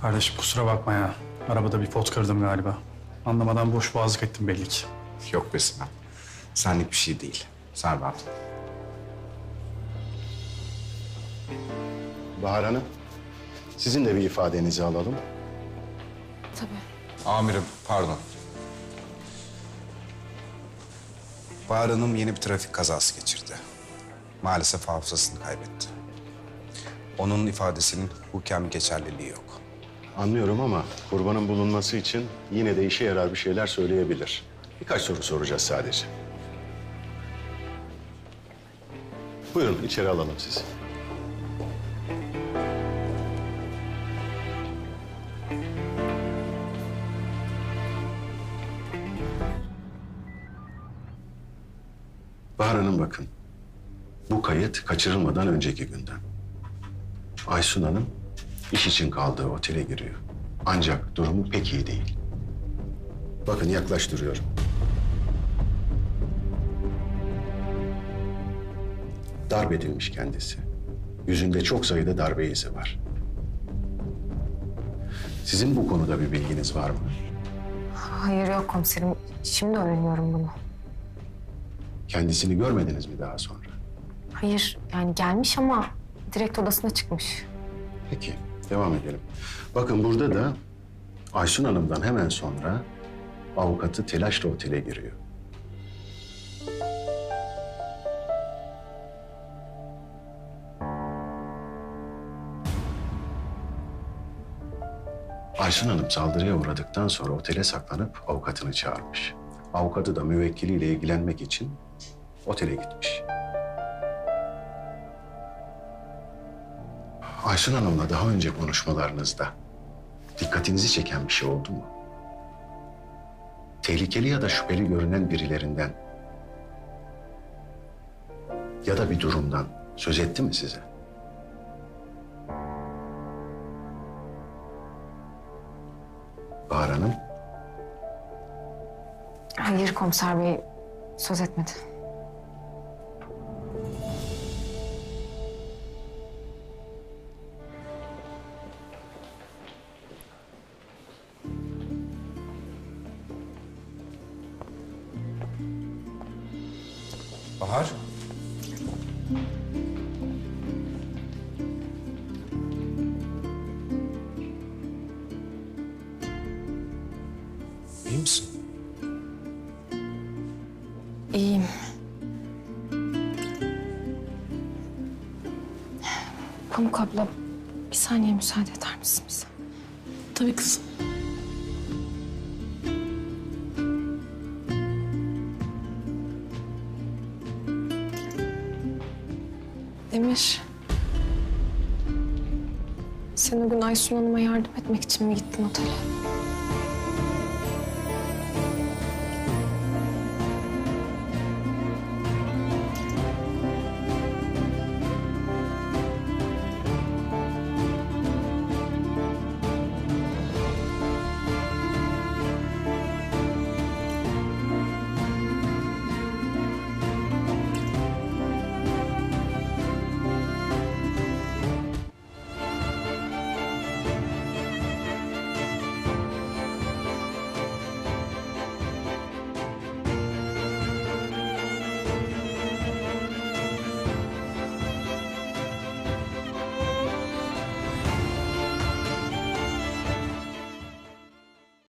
Kardeşim kusura bakma ya. Arabada bir pot kırdım galiba. Anlamadan boş boğazlık ettim belli ki. Yok be Sinan. Senlik bir şey değil. Sen rahat ol. Bahar Hanım, sizin de bir ifadenizi alalım. Tabii. Amirim pardon. Bahar Hanım yeni bir trafik kazası geçirdi. Maalesef hafızasını kaybetti. Onun ifadesinin hukuken bir geçerliliği yok. Anlıyorum ama kurbanın bulunması için yine de işe yarar bir şeyler söyleyebilir. Birkaç soru soracağız sadece. Buyurun içeri alalım sizi. Bahar Hanım bakın. Bu kayıt kaçırılmadan önceki günden. Aysun Hanım iş için kaldığı otele giriyor. Ancak durumu pek iyi değil. Bakın yaklaştırıyorum. Darp edilmiş kendisi. Yüzünde çok sayıda darbe izi var. Sizin bu konuda bir bilginiz var mı? Hayır yok komiserim. Şimdi öğreniyorum bunu. Kendisini görmediniz mi daha sonra? Hayır yani gelmiş ama direkt odasına çıkmış. Peki, devam edelim. Bakın burada da Aysun Hanım'dan hemen sonra avukatı telaşla otele giriyor. Aysun Hanım saldırıya uğradıktan sonra otele saklanıp avukatını çağırmış. Avukatı da müvekkiliyle ilgilenmek için otele gitmiş. Aysun Hanım'la daha önce konuşmalarınızda dikkatinizi çeken bir şey oldu mu? Tehlikeli ya da şüpheli görünen birilerinden ya da bir durumdan söz etti mi size? Bahar Hanım, Hayır komiser bey söz etmedi. Bahar. İyi misin? İyiyim. Pamuk abla bir saniye müsaade eder misin bize? Tabii kızım. Demir. Sen o gün Aysun Hanım'a yardım etmek için mi gittin otele?